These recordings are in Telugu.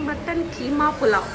మటన్ కీమా పులావ్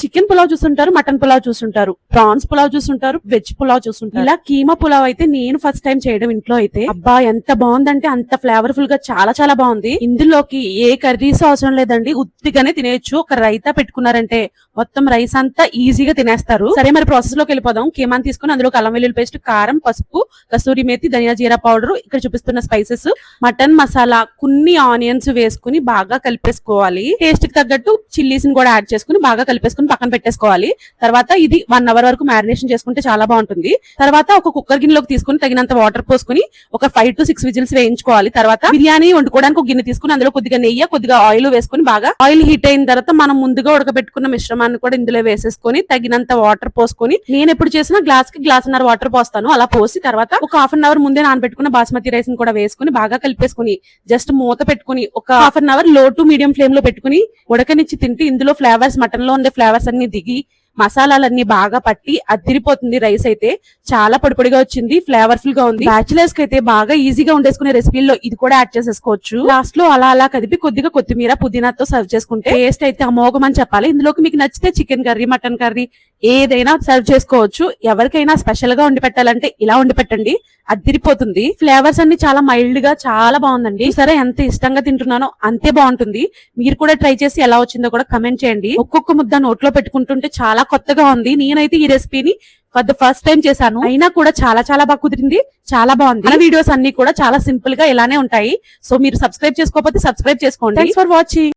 చికెన్ పులావ్ చూసుంటారు మటన్ పులావ్ చూసుంటారు ప్రాన్స్ పులావ్ చూసుంటారు వెజ్ పులావ్ చూసుంటారు ఇలా కీమా పులావ్ అయితే నేను ఫస్ట్ టైం చేయడం ఇంట్లో అయితే. అబ్బా ఎంత బాగుందంటే అంత ఫ్లేవర్ఫుల్గా చాలా చాలా బాగుంది. ఇందులోకి ఏ కర్రీస్ అవసరం లేదండి ఉత్తిగానే తినేయచ్చు. ఒక రైతా పెట్టుకున్నారంటే మొత్తం రైస్ అంతా ఈజీగా తినేస్తారు. సరే మరి ప్రాసెస్లోకి వెళ్ళిపోదాం. కీమాని తీసుకుని అందులో అల్లం వెల్లుల్లి పేస్ట్ కారం పసుపు కస్తూరి మేతి ధనియా జీరా పౌడర్ ఇక్కడ చూపిస్తున్న స్పైసెస్ మటన్ మసాలా కొన్ని ఆనియన్స్ వేసుకుని బాగా కలిపేసుకోవాలి. టేస్ట్కి తగ్గట్టు చిల్లీస్ని కూడా యాడ్ చేసుకుని బాగా కలిపేసుకుని పక్కన పెట్టేసుకోవాలి. తర్వాత ఇది వన్ అవర్ వరకు మ్యారినేషన్ చేసుకుంటే చాలా బాగుంటుంది. తర్వాత ఒక కుక్కర్ గిన్నెలోకి తీసుకుని తగినంత వాటర్ పోసుకుని ఒక ఫైవ్ టు సిక్స్ విజిల్స్ వేయించుకోవాలి. తర్వాత బిర్యానీ వండుకోవడానికి ఒక గిన్నె తీసుకుని అందులో కొద్దిగా నెయ్యి కొద్దిగా ఆయిల్ వేసుకుని బాగా ఆయిల్ హీట్ అయిన తర్వాత మనం ముందుగా ఉడకబెట్టుకున్న మిశ్రమాన్ని కూడా ఇందులో వేసేసుకొని తగినంత వాటర్ పోసుకొని నేను ఎప్పుడు చేసిన గ్లాస్కి గ్లాస్ అన్నర వాటర్ పోస్తాను. అలా పోసి తర్వాత ఒక హాఫ్ అన్ అవర్ ముందే నానబెట్టుకున్న బాస్మతి రైస్ని కూడా వేసుకుని బాగా కలిపేసుకుని జస్ట్ మూత పెట్టుకుని ఒక హాఫ్ అన్ అవర్లో టు మీడియం ఫ్లేమ్లో పెట్టుకుని ఉడకనిచ్చి తింటే ఇందులో ఫ్లేవర్స్ మటన్లో ఉండే ఫ్లేవర్స్ అన్ని దిగి మసాలాలన్నీ బాగా పట్టి అదిరిపోతుంది రైస్ అయితే. చాలా పొడిపొడిగా వచ్చింది ఫ్లేవర్ఫుల్గా ఉంది. బ్యాచులర్స్కి అయితే బాగా ఈజీగా ఉండేసుకునే రెసిపీల్లో ఇది కూడా యాడ్ చేసేసుకోవచ్చు. లాస్ట్లో అలా అలా కదిపి కొద్దిగా కొత్తిమీర పుదీనాతో సర్వ్ చేసుకుంటే టేస్ట్ అయితే అమోఘం అని చెప్పాలి. ఇందులోకి మీకు నచ్చితే చికెన్ కర్రీ మటన్ కర్రీ ఏదైనా సర్వ్ చేసుకోవచ్చు. ఎవరికైనా స్పెషల్గా వండి పెట్టాలంటే ఇలా వండి పెట్టండి. అదిరిపోతుంది ఫ్లేవర్స్ అన్ని చాలా మైల్డ్గా చాలా బాగుందండి. సరే ఎంత ఇష్టంగా తింటున్నానో అంతే బాగుంటుంది. మీరు కూడా ట్రై చేసి ఎలా వచ్చిందో కూడా కమెంట్ చేయండి. ఒక్కొక్క ముద్ద నోట్లో పెట్టుకుంటుంటే చాలా కొత్తగా ఉంది. నేనైతే ఈ రెసిపీని ఫర్ ద ఫస్ట్ టైం చేశాను. అయినా కూడా చాలా చాలా బాగా కుదిరింది. చాలా బాగుంది. మన వీడియోస్ అన్ని కూడా చాలా సింపుల్గా ఇలానే ఉంటాయి. సో మీరు సబ్స్క్రైబ్ చేసుకోకపోతే సబ్స్క్రైబ్ చేసుకోండి. For watching